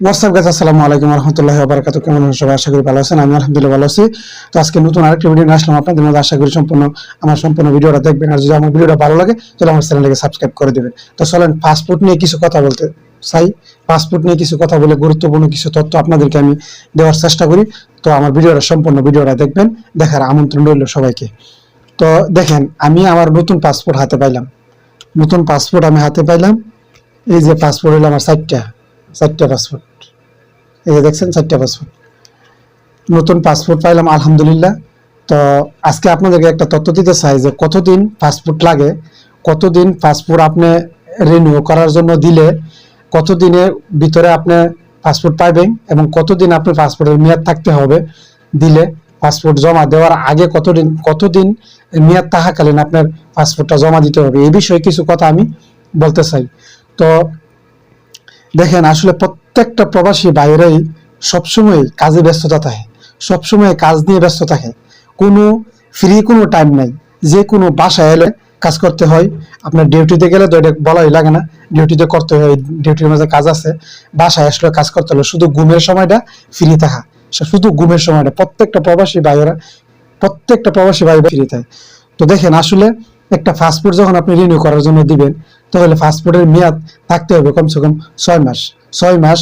WhatsApp গাছ আসসালামু আলাইকুম রহমতুল্লাহ বারকাত কেমন সবাই? আশা করি ভালো আছেন। আমি আলহামদুলিল্লাহ ভালো আছি। তো আজকে নতুন আরেকটি ভিডিও নিয়ে আসলাম আপনাদের মধ্যে আশা করি সম্পূর্ণ, আমার সম্পূর্ণ ভিডিওটা দেখবেন। আর যদি আমার ভিডিওটা ভালো লাগে, তাহলে আমার চ্যানেলকে সাবস্ক্রাইব করে দেবেন। তো চলেন পাসপোর্ট নিয়ে কিছু কথা বলতে চাই। পাসপোর্ট নিয়ে কিছু কথা বলে গুরুত্বপূর্ণ কিছু তথ্য আপনাদেরকে আমি দেওয়ার চেষ্টা করি। তো আমার ভিডিওটা, সম্পূর্ণ ভিডিওটা দেখবেন। দেখার আমন্ত্রণ রইল সবাইকে। তো দেখেন, আমি আমার নতুন পাসপোর্ট হাতে পাইলাম। নতুন পাসপোর্ট আমি হাতে পাইলাম। এই যে পাসপোর্ট হলো আমার চারটা চারটা পাসপোর্ট। এই যে দেখছেন, চারটা পাসপোর্ট। নতুন পাসপোর্ট পাইলাম, আলহামদুলিল্লাহ। তো আজকে আপনাদেরকে একটা তথ্য দিতে চাই যে কতদিন পাসপোর্ট লাগে, কতদিন পাসপোর্ট আপনি রিনিউ করার জন্য দিলে, কতদিনের ভিতরে আপনি পাসপোর্ট পাইবেন এবং কতদিন আপনি পাসপোর্টের মেয়াদ থাকতে হবে দিলে পাসপোর্ট জমা দেওয়ার আগে কতদিন কতদিন মেয়াদ থাকাকালীন আপনার পাসপোর্টটা জমা দিতে হবে। এই বিষয়ে কিছু কথা আমি বলতে চাই। তো দেখেন, আসলে প্রত্যেকটা প্রবাসী বাইরেই সবসময় কাজে ব্যস্ততা থাকে, সবসময় কাজ নিয়ে ব্যস্ত থাকে। কোনো ফ্রি কোনো টাইম নাই। যে কোনো বাসায় এলে কাজ করতে হয়। আপনার ডিউটিতে গেলে তো এটা বলাই লাগে না। ডিউটিতে করতে হয় ডিউটির মাঝে কাজ আছে। বাসায় আসলে কাজ করতে হলে শুধু ঘুমের সময়টা ফ্রি থাকা। শুধু ঘুমের সময়টা। প্রত্যেকটা প্রবাসী ভাইয়েরা প্রত্যেকটা প্রবাসী ভাই ফ্রি থাকে। তো দেখেন, আসলে একটা পাসপোর্ট যখন আপনি রিনিউ করার জন্য দিবেন, তাহলে পাসপোর্টের মেয়াদ থাকতে হবে কমসে কম ছয় মাস। ছয় মাস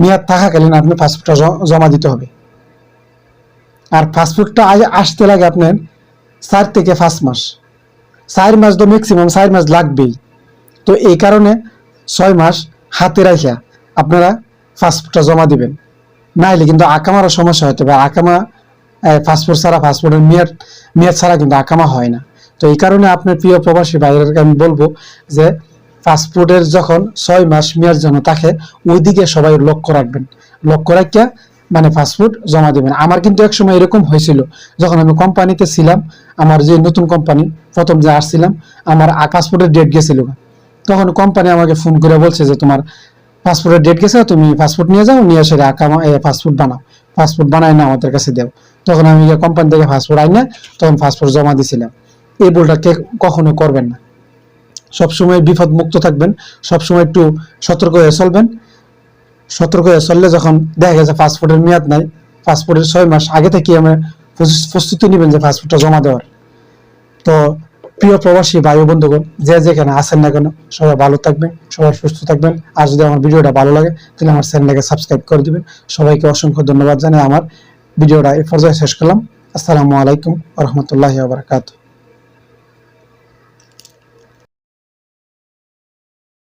মেয়াদ থাকাকালীন আপনি পাসপোর্টটা জমা দিতে হবে। আর পাসপোর্টটা আসতে লাগে আপনার চার থেকে পাঁচ মাস। চার মাস তো ম্যাক্সিমাম চার মাস লাগবেই। তো এই কারণে ছয় মাস হাতে রাখিয়া আপনারা পাসপোর্টটা জমা দিবেন। নাইলে কিন্তু আকামারও সমস্যা হতে পারে। আকামা পাসপোর্ট ছাড়া পাসপোর্টের মেয়াদ মেয়াদ ছাড়া কিন্তু আকামা হয় না। তো এই কারণে আপনার প্রিয় প্রবাসী ভাইদেরকে আমি বলব যে পাসপোর্টের যখন ছয় মাস মেয়াদ জন্য থাকে, ওইদিকে সবাই লক্ষ্য রাখবেন। লক্ষ্য রাখিয়া মানে পাসপোর্ট জমা দেবেন। আমার কিন্তু এক সময় এরকম হয়েছিল, যখন আমি কোম্পানিতে ছিলাম, আমার যে নতুন কোম্পানি, প্রথম যে আসছিলাম, আমার পাসপোর্টের ডেট গেছিল তখন কোম্পানি আমাকে ফোন করে বলছে যে, তোমার পাসপোর্টের ডেট গেছে, তুমি পাসপোর্ট নিয়ে যাও, নিয়ে এসে আকামা পাসপোর্ট বানাও, পাসপোর্ট বানাই না আমাদের কাছে দেও। তখন আমি কোম্পানি থেকে পাসপোর্ট আই না তখন পাসপোর্ট জমা দিছিলাম। এই ভুলটা কে কখনো করবেন না। সবসময় বিপদ মুক্ত থাকবেন, সবসময় একটু সতর্ক হয়ে চলবেন। সতর্ক হয়ে চললে যখন দেখা গেছে পাসপোর্টের মেয়াদ নাই, পাসপোর্টের ছয় মাস আগে থেকে আমরা প্রস্তুতি নেবেন যে পাসপোর্টটা জমা দেওয়ার। তো প্রিয় প্রবাসী ও বন্ধুগণ, যে যেখানে আছেন না কেন, সবাই ভালো থাকবেন, সবাই সুস্থ থাকবেন। আর যদি আমার ভিডিওটা ভালো লাগে, তাহলে আমার চ্যানেলটাকে সাবস্ক্রাইব করে দিবেন। সবাইকে অসংখ্য ধন্যবাদ জানাই আমার ভিডিওটা এই পর্যায়ে শেষ করলাম। আসসালামু আলাইকুম রহমতুল্লাহ বারকাতুহ।